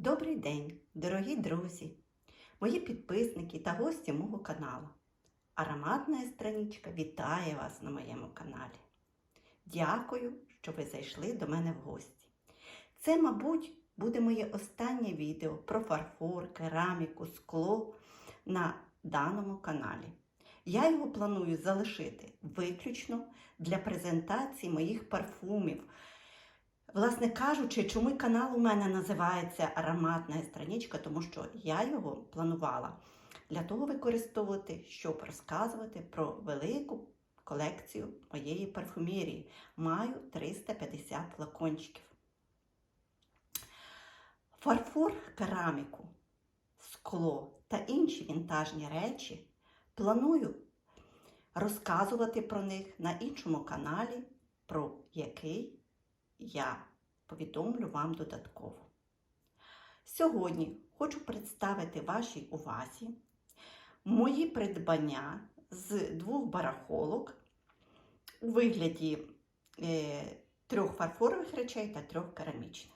Добрий день, дорогі друзі, мої підписники та гості мого каналу. Ароматна страничка вітає вас на моєму каналі. Дякую, що ви зайшли до мене в гості. Це, мабуть, буде моє останнє відео про фарфор, кераміку, скло на даному каналі. Я його планую залишити виключно для презентації моїх парфумів. Власне кажучи, чому канал у мене називається Ароматна страничка, тому що я його планувала для того використовувати, щоб розказувати про велику колекцію моєї парфумерії. Маю 350 флакончиків. Фарфор, кераміку, скло та інші вінтажні речі планую розказувати про них на іншому каналі, про який я повідомлю вам додатково. Сьогодні хочу представити вашій увазі мої придбання з двох барахолок у вигляді е, трьох фарфорових речей та трьох керамічних.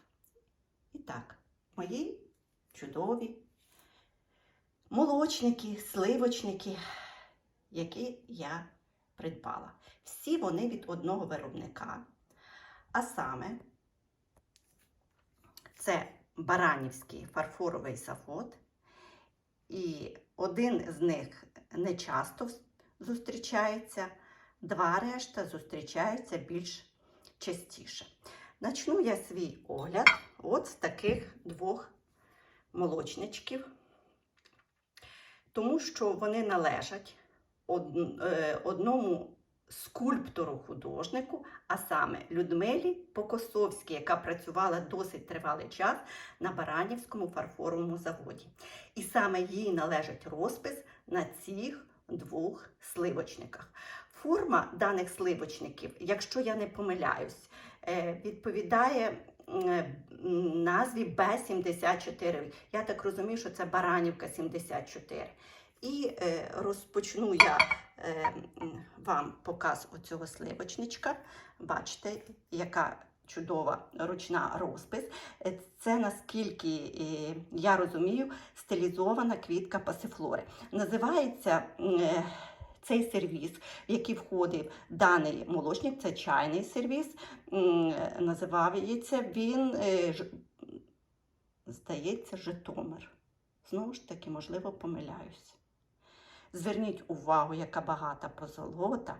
І так, мої чудові молочники, сливочники, які я придбала. Всі вони від одного виробника. А саме це Баранівський фарфоровий сафот. І один з них не часто зустрічається, два решта зустрічаються більш частіше. Начну я свій огляд от з таких двох молочничків, тому що вони належать одному скульптору-художнику, а саме Людмилі Покосовській, яка працювала досить тривалий час на Баранівському фарфоровому заводі. І саме їй належить розпис на цих двох сливочниках. Форма даних сливочників, якщо я не помиляюсь, відповідає назві Б-74. Я так розумію, що це Баранівка 74. І е, розпочну я е, вам показ оцього сливочничка. Бачите, яка чудова ручна розпис. Це, наскільки е, я розумію, стилізована квітка пасифлори. Називається е, цей сервіс, в який входив даний молочник, це чайний сервіс. Е, називається він, е, здається, Житомир. Знову ж таки, можливо, помиляюсь. Зверніть увагу, яка багата позолота,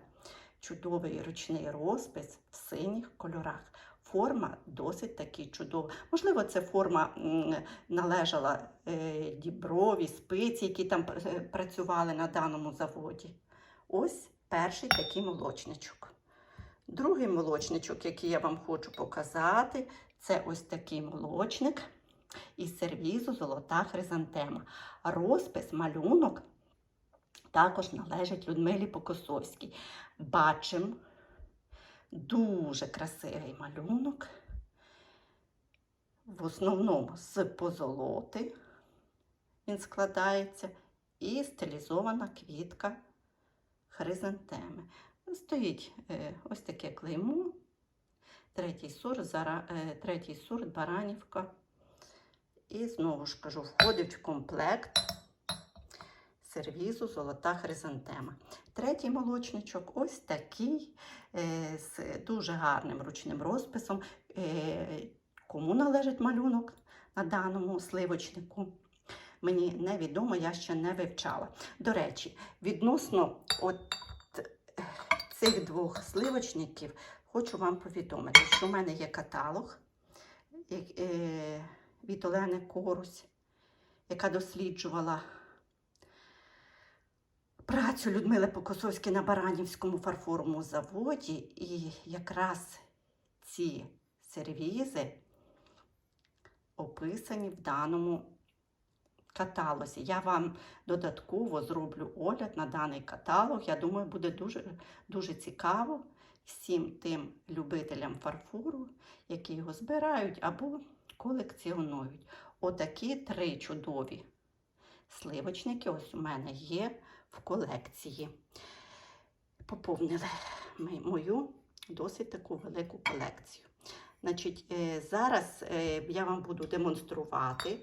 чудовий ручний розпис в синіх кольорах. Форма досить таки чудова. Можливо, це форма належала е, діброві, спиці, які там працювали на даному заводі. Ось перший такий молочничок. Другий молочничок, який я вам хочу показати, це ось такий молочник із сервізу Золота хризантема. Розпис, малюнок також належить Людмилі Покосовській. Бачимо дуже красивий малюнок. В основному з позолоти він складається і стилізована квітка хризантеми. Стоїть е, ось таке клеймо, третій сорт, е, третій сорт Баранівка. І знову ж кажу, входить в комплект сервізу Золота хризантема. Третій молочничок ось такий е, з дуже гарним ручним розписом. Е, кому належить малюнок на даному сливочнику? Мені невідомо, я ще не вивчала. До речі, відносно от цих двох сливочників хочу вам повідомити, що в мене є каталог е, від Олени Корусь, яка досліджувала працю Людмили Покосовської на Баранівському фарфоровому заводі, і якраз ці сервізи описані в даному каталозі. Я вам додатково зроблю огляд на даний каталог. Я думаю, буде дуже, дуже цікаво всім тим любителям фарфору, які його збирають або колекціонують. Отакі три чудові сливочники ось у мене є в колекції. Поповнили мою досить таку велику колекцію. Значить, е, зараз е, я вам буду демонструвати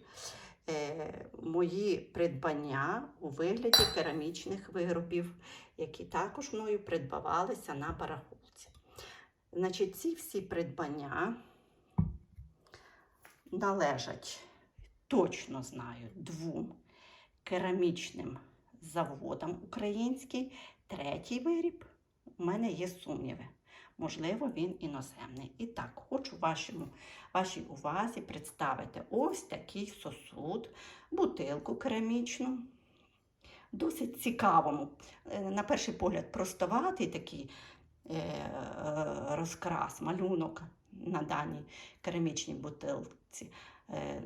е, мої придбання у вигляді керамічних виробів, які також мною придбавалися на барахолці. Значить, ці всі придбання належать, точно знаю, двом керамічним заводам українським. Третій виріб у мене є сумніви. Можливо, він іноземний. І так, хочу вашому, вашій увазі представити ось такий сосуд, бутилку керамічну. Досить цікавому. Е, На перший погляд, простоватий такий е, розкрас, малюнок на даній керамічній бутилці. Е,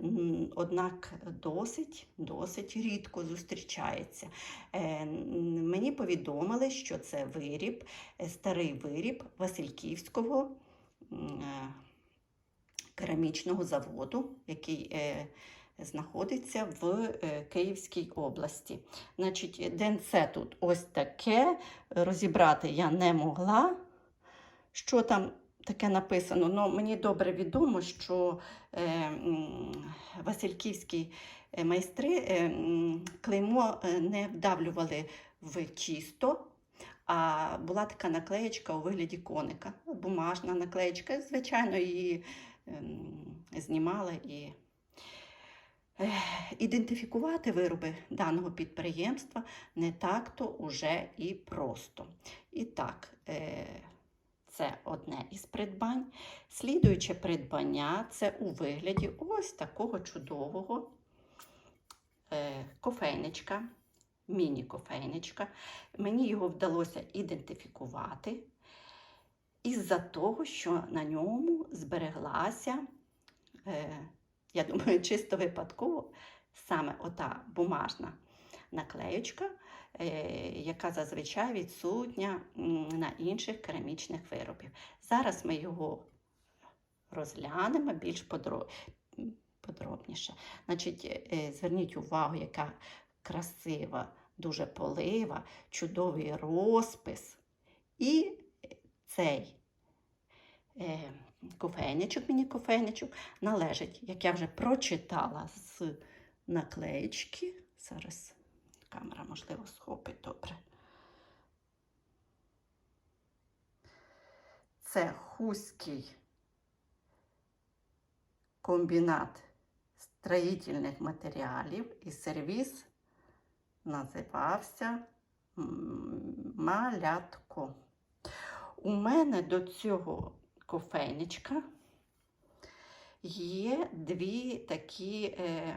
Однак досить, досить рідко зустрічається. Е, Мені повідомили, що це виріб, е, старий виріб Васильківського керамічного заводу, який знаходиться в Київській області. Значить, ДНЦ тут ось таке. Розібрати я не могла. Що там таке написано? Ну, мені добре відомо, що е, Васильківські е, майстри е, клеймо е, не вдавлювали в тісто. А була така наклеєчка у вигляді коника. Бумажна наклеєчка. Звичайно, її ем, знімали і ідентифікувати вироби даного підприємства не так-то уже і просто. І так, е, це одне із придбань. Слідуюче придбання це у вигляді ось такого чудового е, кофейничка, міні-кофейничка. Мені його вдалося ідентифікувати із-за того, що на ньому збереглася. Е, я думаю, чисто випадково саме ота бумажна наклеючка, е, яка зазвичай відсутня на інших керамічних виробів. Зараз ми його розглянемо більш подробніше. Значить, е, зверніть увагу, яка красива, дуже полива, чудовий розпис. І цей е, кофейничок, міні-кофейничок належить, як я вже прочитала з наклеєчки. Зараз камера, можливо, схопить добре. Це Хуський комбінат строїтельних матеріалів і сервіс називався Малятко. У мене до цього кофейничка є дві такі, е,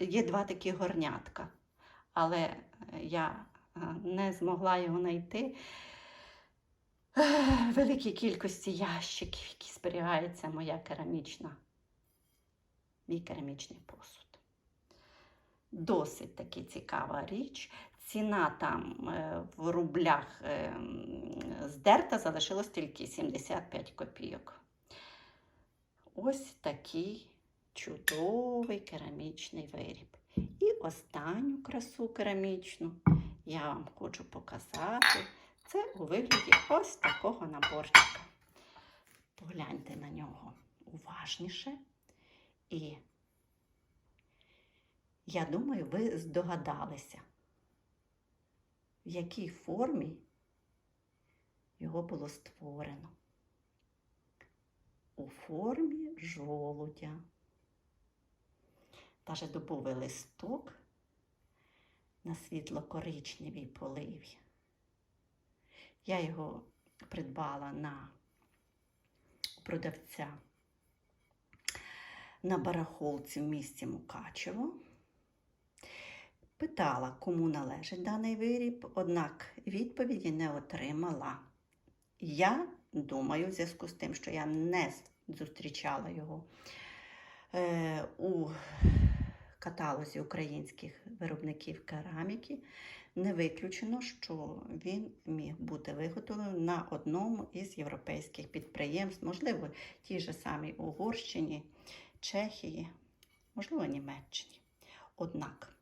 є два такі горнятка, але е, я е, не змогла його знайти. Великій кількості ящиків, які зберігається моя керамічна, мій керамічний посуд. Досить таки цікава річ. Ціна там е, в рублях е, здерта залишилось тільки 75 копійок. Ось такий чудовий керамічний виріб. І останню красу керамічну я вам хочу показати. Це у вигляді ось такого наборчика. Погляньте на нього уважніше. І я думаю, ви здогадалися, в якій формі його було створено. У формі жолудя. Даже дубовий листок на світло-коричневій поливі. Я його придбала на продавця на барахолці в місті Мукачево. Питала, кому належить даний виріб, однак відповіді не отримала. Я думаю, в зв'язку з тим, що я не зустрічала його е, у каталозі українських виробників кераміки, не виключено, що він міг бути виготовлений на одному із європейських підприємств, можливо, тій же самій Угорщині, Чехії, можливо, Німеччині. Однак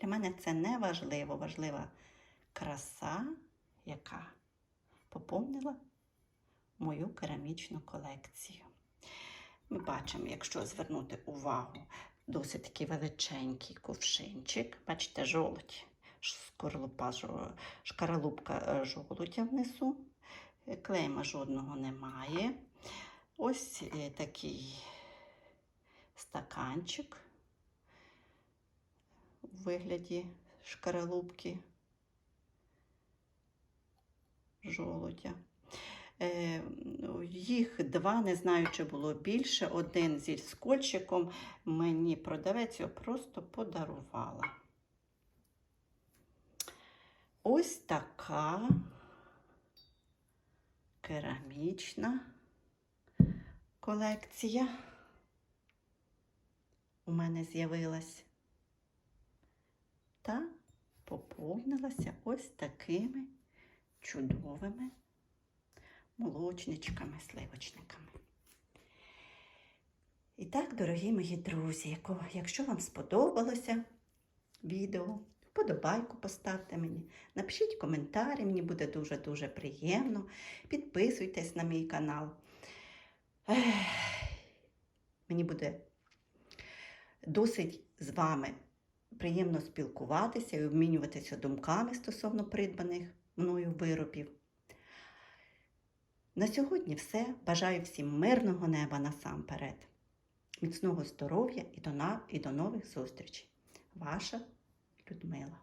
для мене це не важливо, важлива краса, яка поповнила мою керамічну колекцію. Ми бачимо, якщо звернути увагу, досить такий величенький ковшинчик. Бачите, жолудь, скорлупа, шкаралупка е, жолудя внизу. Е, Клейма жодного немає. Ось е, такий стаканчик у вигляді шкаралупки жолудя. Е, Їх два, не знаю, чи було більше. Один зі скотчиком мені продавець його просто подарувала. Ось така керамічна колекція у мене з'явилась та поповнилася ось такими чудовими молочничками, сливочниками. І так, дорогі мої друзі, якщо вам сподобалося відео, вподобайку поставте мені, напишіть коментарі, мені буде дуже-дуже приємно. Підписуйтесь на мій канал. Ех, Мені буде досить з вами приємно спілкуватися і обмінюватися думками стосовно придбаних мною виробів. На сьогодні все. Бажаю всім мирного неба насамперед, міцного здоров'я і до, нових зустрічей. Ваша Людмила.